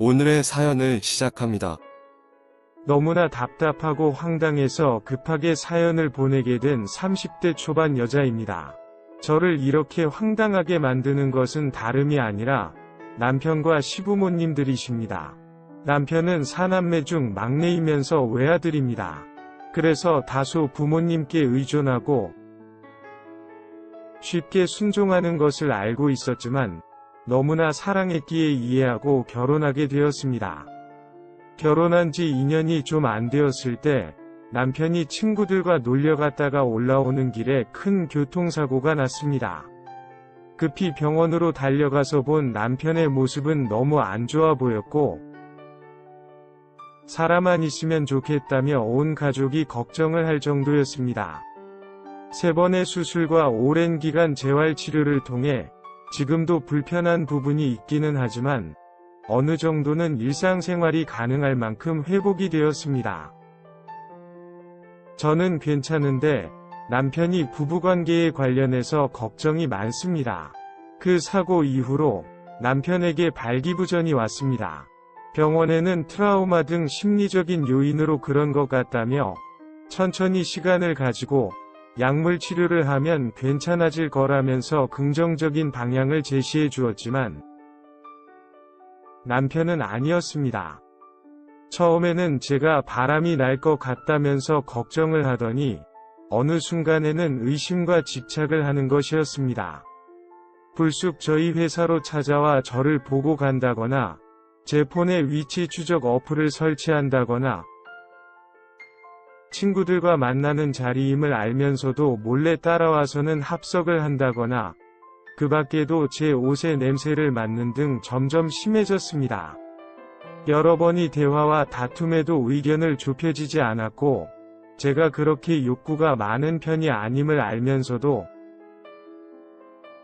오늘의 사연을 시작합니다. 너무나 답답하고 황당해서 급하게 사연을 보내게 된 30대 초반 여자입니다. 저를 이렇게 황당하게 만드는 것은 다름이 아니라 남편과 시부모님들이십니다. 남편은 사남매 중 막내이면서 외아들입니다. 그래서 다소 부모님께 의존하고 쉽게 순종하는 것을 알고 있었지만 너무나 사랑했기에 이해하고 결혼하게 되었습니다. 결혼한 지 2년이 좀 안 되었을 때 남편이 친구들과 놀려 갔다가 올라오는 길에 큰 교통사고가 났습니다. 급히 병원으로 달려가서 본 남편의 모습은 너무 안 좋아 보였고, 사람만 있으면 좋겠다며 온 가족이 걱정을 할 정도였습니다. 세 번의 수술과 오랜 기간 재활치료를 통해 지금도 불편한 부분이 있기는 하지만 어느 정도는 일상생활이 가능할 만큼 회복이 되었습니다. 저는 괜찮은데 남편이 부부관계에 관련해서 걱정이 많습니다. 그 사고 이후로 남편에게 발기부전이 왔습니다. 병원에는 트라우마 등 심리적인 요인으로 그런 것 같다며 천천히 시간을 가지고 약물 치료를 하면 괜찮아질 거라면서 긍정적인 방향을 제시해 주었지만 남편은 아니었습니다. 처음에는 제가 바람이 날 것 같다면서 걱정을 하더니 어느 순간에는 의심과 집착을 하는 것이었습니다. 불쑥 저희 회사로 찾아와 저를 보고 간다거나 제 폰에 위치 추적 어플을 설치한다거나 친구들과 만나는 자리임을 알면서도 몰래 따라와서는 합석을 한다거나 그 밖에도 제 옷의 냄새를 맡는 등 점점 심해졌습니다. 여러 번의 대화와 다툼에도 의견을 좁혀지지 않았고, 제가 그렇게 욕구가 많은 편이 아님을 알면서도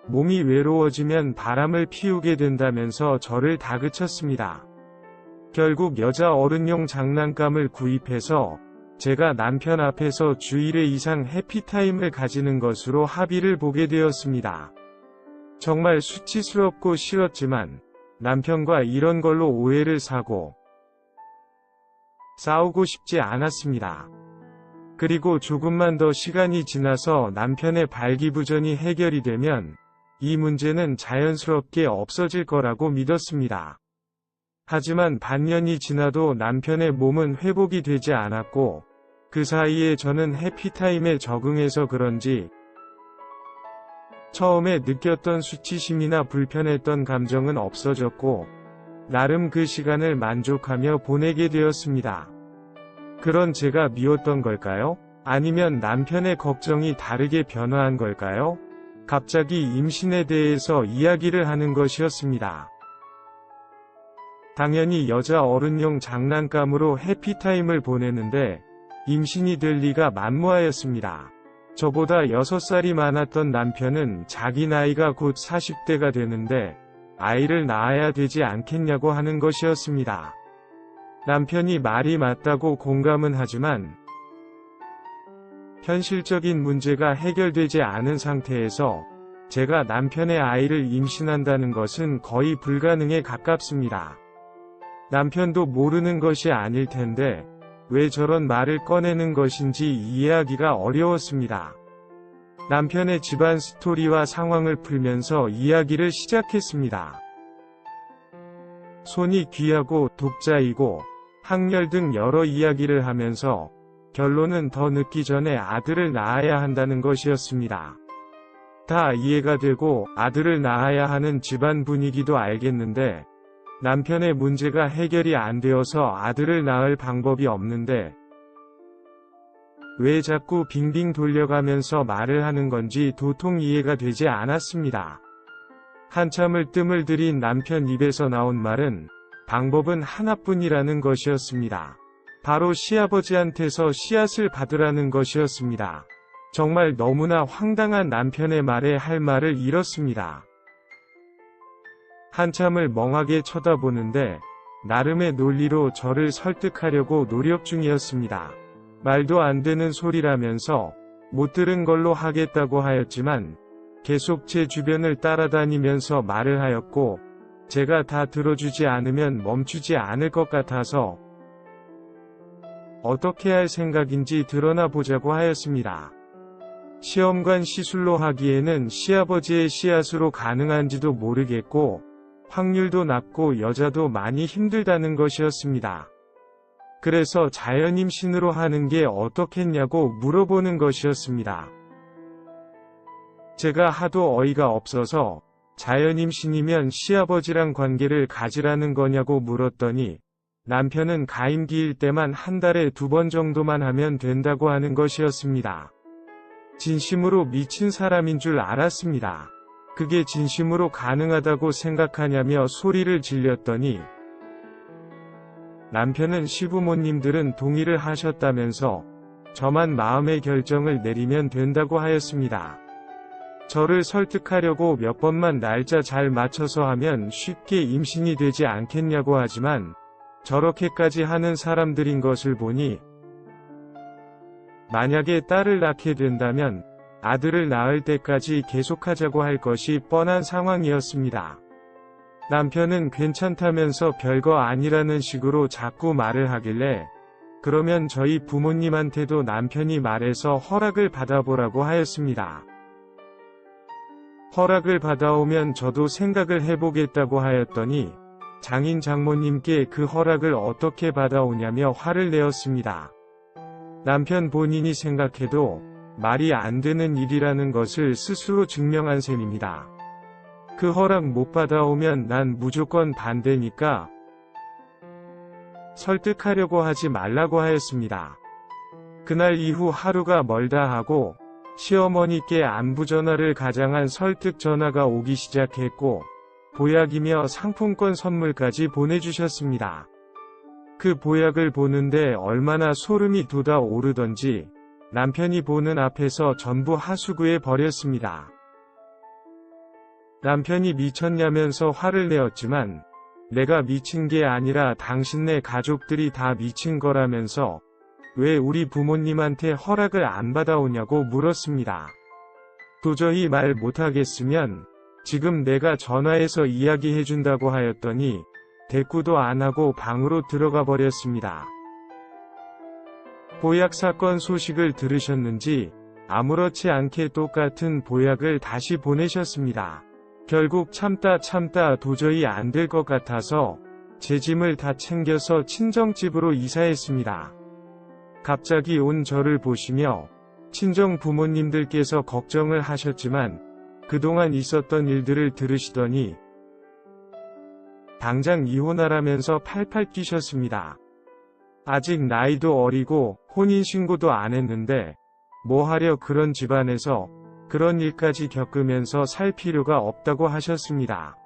몸이 외로워지면 바람을 피우게 된다면서 저를 다그쳤습니다. 결국 여자 어른용 장난감을 구입해서 제가 남편 앞에서 주일에 이상 해피타임을 가지는 것으로 합의를 보게 되었습니다. 정말 수치스럽고 싫었지만 남편과 이런 걸로 오해를 사고 싸우고 싶지 않았습니다. 그리고 조금만 더 시간이 지나서 남편의 발기부전이 해결이 되면 이 문제는 자연스럽게 없어질 거라고 믿었습니다. 하지만 반년이 지나도 남편의 몸은 회복이 되지 않았고 그 사이에 저는 해피타임에 적응해서 그런지 처음에 느꼈던 수치심이나 불편했던 감정은 없어졌고, 나름 그 시간을 만족하며 보내게 되었습니다. 그런 제가 미웠던 걸까요? 아니면 남편의 걱정이 다르게 변화한 걸까요? 갑자기 임신에 대해서 이야기를 하는 것이었습니다. 당연히 여자 어른용 장난감으로 해피타임을 보내는데, 임신이 될 리가 만무하였습니다. 저보다 6살이 많았던 남편은 자기 나이가 곧 40대가 되는데 아이를 낳아야 되지 않겠냐고 하는 것이었습니다. 남편이 말이 맞다고 공감은 하지만 현실적인 문제가 해결되지 않은 상태에서 제가 남편의 아이를 임신한다는 것은 거의 불가능에 가깝습니다. 남편도 모르는 것이 아닐 텐데 왜 저런 말을 꺼내는 것인지 이해하기가 어려웠습니다. 남편의 집안 스토리와 상황을 풀면서 이야기를 시작했습니다. 손이 귀하고 독자이고 학렬 등 여러 이야기를 하면서 결론은 더 늦기 전에 아들을 낳아야 한다는 것이었습니다. 다 이해가 되고 아들을 낳아야 하는 집안 분위기도 알겠는데 남편의 문제가 해결이 안 되어서 아들을 낳을 방법이 없는데 왜 자꾸 빙빙 돌려가면서 말을 하는 건지 도통 이해가 되지 않았습니다. 한참을 뜸을 들인 남편 입에서 나온 말은 방법은 하나뿐이라는 것이었습니다. 바로 시아버지한테서 씨앗을 받으라는 것이었습니다. 정말 너무나 황당한 남편의 말에 할 말을 잃었습니다. 한참을 멍하게 쳐다보는데 나름의 논리로 저를 설득하려고 노력 중이었습니다. 말도 안 되는 소리라면서 못 들은 걸로 하겠다고 하였지만 계속 제 주변을 따라다니면서 말을 하였고 제가 다 들어주지 않으면 멈추지 않을 것 같아서 어떻게 할 생각인지 드러나 보자고 하였습니다. 시험관 시술로 하기에는 시아버지의 씨앗으로 가능한지도 모르겠고 확률도 낮고 여자도 많이 힘들다는 것이었습니다. 그래서 자연 임신으로 하는 게 어떻겠냐고 물어보는 것이었습니다. 제가 하도 어이가 없어서 자연 임신이면 시아버지랑 관계를 가지라는 거냐고 물었더니 남편은 가임기일 때만 한 달에 두 번 정도만 하면 된다고 하는 것이었습니다. 진심으로 미친 사람인 줄 알았습니다. 그게 진심으로 가능하다고 생각하냐며 소리를 질렸더니 남편은 시부모님들은 동의를 하셨다면서 저만 마음의 결정을 내리면 된다고 하였습니다. 저를 설득하려고 몇 번만 날짜 잘 맞춰서 하면 쉽게 임신이 되지 않겠냐고 하지만 저렇게까지 하는 사람들인 것을 보니 만약에 딸을 낳게 된다면 아들을 낳을 때까지 계속하자고 할 것이 뻔한 상황이었습니다. 남편은 괜찮다면서 별거 아니라는 식으로 자꾸 말을 하길래 그러면 저희 부모님한테도 남편이 말해서 허락을 받아보라고 하였습니다. 허락을 받아오면 저도 생각을 해보겠다고 하였더니 장인 장모님께 그 허락을 어떻게 받아오냐며 화를 내었습니다. 남편 본인이 생각해도 말이 안 되는 일이라는 것을 스스로 증명한 셈입니다. 그 허락 못 받아오면 난 무조건 반대니까 설득하려고 하지 말라고 하였습니다. 그날 이후 하루가 멀다 하고 시어머니께 안부 전화를 가장한 설득 전화가 오기 시작했고 보약이며 상품권 선물까지 보내주셨습니다. 그 보약을 보는데 얼마나 소름이 돋아 오르던지 남편이 보는 앞에서 전부 하수구에 버렸습니다. 남편이 미쳤냐면서 화를 내었지만 내가 미친 게 아니라 당신네 가족들이 다 미친 거라면서 왜 우리 부모님한테 허락을 안 받아오냐고 물었습니다. 도저히 말 못하겠으면 지금 내가 전화해서 이야기해준다고 하였더니 대꾸도 안 하고 방으로 들어가 버렸습니다. 보약 사건 소식을 들으셨는지 아무렇지 않게 똑같은 보약을 다시 보내셨습니다. 결국 참다 참다 도저히 안 될 것 같아서 제 짐을 다 챙겨서 친정집으로 이사했습니다. 갑자기 온 저를 보시며 친정 부모님들께서 걱정을 하셨지만 그동안 있었던 일들을 들으시더니 당장 이혼하라면서 팔팔 뛰셨습니다. 아직 나이도 어리고 혼인신고도 안 했는데 뭐 하려 그런 집안에서 그런 일까지 겪으면서 살 필요가 없다고 하셨습니다.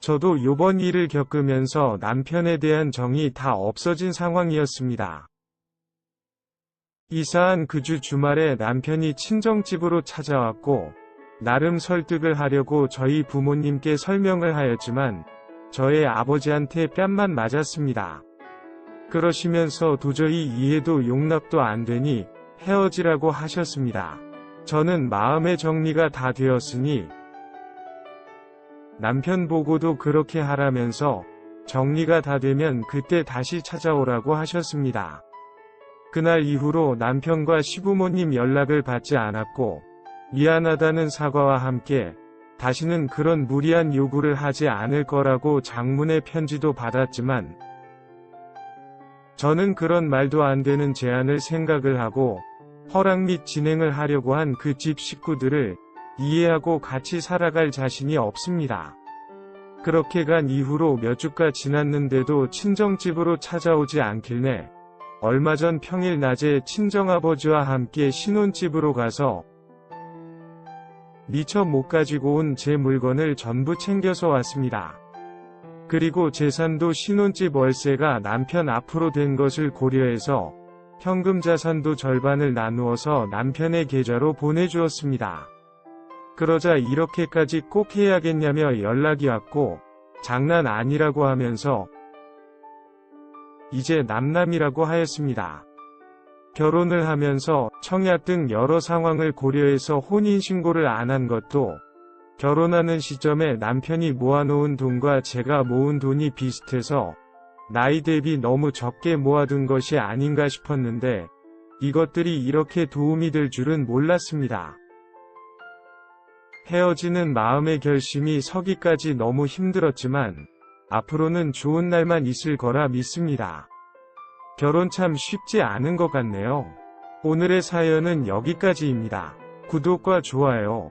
저도 요번 일을 겪으면서 남편에 대한 정이 다 없어진 상황이었습니다. 이사한 그 주 주말에 남편이 친정집으로 찾아왔고 나름 설득을 하려고 저희 부모님께 설명을 하였지만 저의 아버지한테 뺨만 맞았습니다. 그러시면서 도저히 이해도 용납도 안 되니 헤어지라고 하셨습니다. 저는 마음의 정리가 다 되었으니 남편 보고도 그렇게 하라면서 정리가 다 되면 그때 다시 찾아오라고 하셨습니다. 그날 이후로 남편과 시부모님 연락을 받지 않았고 미안하다는 사과와 함께 다시는 그런 무리한 요구를 하지 않을 거라고 장문의 편지도 받았지만 저는 그런 말도 안 되는 제안을 생각을 하고 허락 및 진행을 하려고 한 그 집 식구들을 이해하고 같이 살아갈 자신이 없습니다. 그렇게 간 이후로 몇 주가 지났는데도 친정집으로 찾아오지 않길래 얼마 전 평일 낮에 친정아버지와 함께 신혼집으로 가서 미처 못 가지고 온 제 물건을 전부 챙겨서 왔습니다. 그리고 재산도 신혼집 월세가 남편 앞으로 된 것을 고려해서 현금 자산도 절반을 나누어서 남편의 계좌로 보내주었습니다. 그러자 이렇게까지 꼭 해야겠냐며 연락이 왔고 장난 아니라고 하면서 이제 남남이라고 하였습니다. 결혼을 하면서 청약 등 여러 상황을 고려해서 혼인신고를 안 한 것도 결혼하는 시점에 남편이 모아놓은 돈과 제가 모은 돈이 비슷해서 나이 대비 너무 적게 모아둔 것이 아닌가 싶었는데 이것들이 이렇게 도움이 될 줄은 몰랐습니다. 헤어지는 마음의 결심이 서기까지 너무 힘들었지만 앞으로는 좋은 날만 있을 거라 믿습니다. 결혼 참 쉽지 않은 것 같네요. 오늘의 사연은 여기까지입니다. 구독과 좋아요,